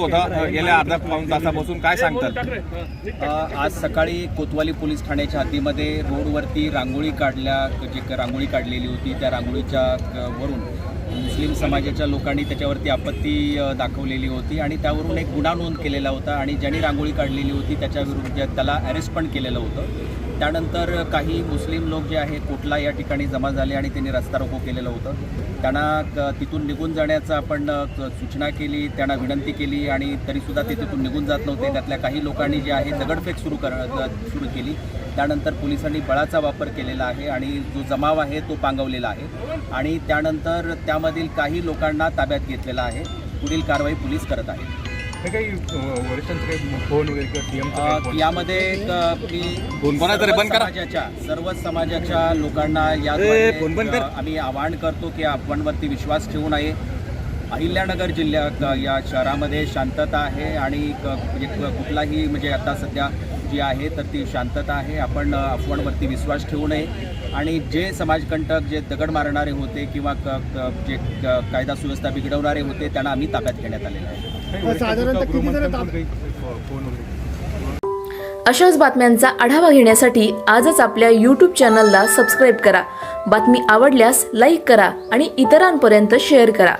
होतं गेल्या अर्धा पाऊन तासापासून काय सांगतात? आज सकाळी कोतवाली पोलीस ठाण्याच्या हद्दीमध्ये रोडवरती रांगोळी काढल्या जी रांगोळी काढलेली होती त्या रांगोळीच्या वरून मुस्लिम समाजाच्या लोकांनी त्याच्यावरती आपत्ती दाखवलेली होती आणि त्यावरून एक गुन्हा नोंद केलेला होता आणि ज्यांनी रांगोळी काढलेली होती त्याच्याविरुद्ध त्याला अरेस्ट पण केलेलं होतं. त्यानंतर काही मुस्लिम लोक जे आहे कोटला या ठिकाणी जमा झाले आणि त्यांनी रस्ता रोको केलेलं होतं. त्यांना तिथून निघून जाण्याचं आपण क- सूचना केली त्यांना विनंती केली आणि तरीसुद्धा ते तिथून निघून जात नव्हते. त्यातल्या काही लोकांनी जे आहे दगडफेक सुरू कर सुरू केली. त्यानंतर पोलिसांनी बळाचा वापर केलेला आहे आणि जो जमाव आहे तो पांगवलेला आहे. आणि त्यानंतर त्या त्यामधील काही लोकांना ताब्यात घेतलेला आहे. पुढील कारवाई पोलीस करत आहे हे काही अं, वरिष्ठांचे काही फोन वगैरे किंवा अ, सीएम यामध्ये. समाजाच्या सर्व समाजाच्या लोकांना या. आम्ही आवाहन करतो की आपणवरती विश्वास ठेवू नये. अहिल्यानगर जिल्ह्यात या शहरामध्ये शांतता आहे आणि क- म्हणजे कुठलाही म्हणजे आता सध्या जी आहे तर ती शांतता आहे. आपण अफवांवरती विश्वास ठेवू नये. आणि जे समाजकंटक जे दगड मारणारे होते किंवा क- क- जे क- कायदा सुव्यवस्था बिघडवणारे होते त्यांना आम्ही ताब्यात घेण्यात आलेलं आहे. साधारणतः किती जण अशाच बातम्यांचा आढावा घेण्यासाठी आजच आपल्या यूट्यूब चॅनलला सबस्क्राईब करा. बातमी आवडल्यास लाईक करा आणि इतरांपर्यंत शेअर करा.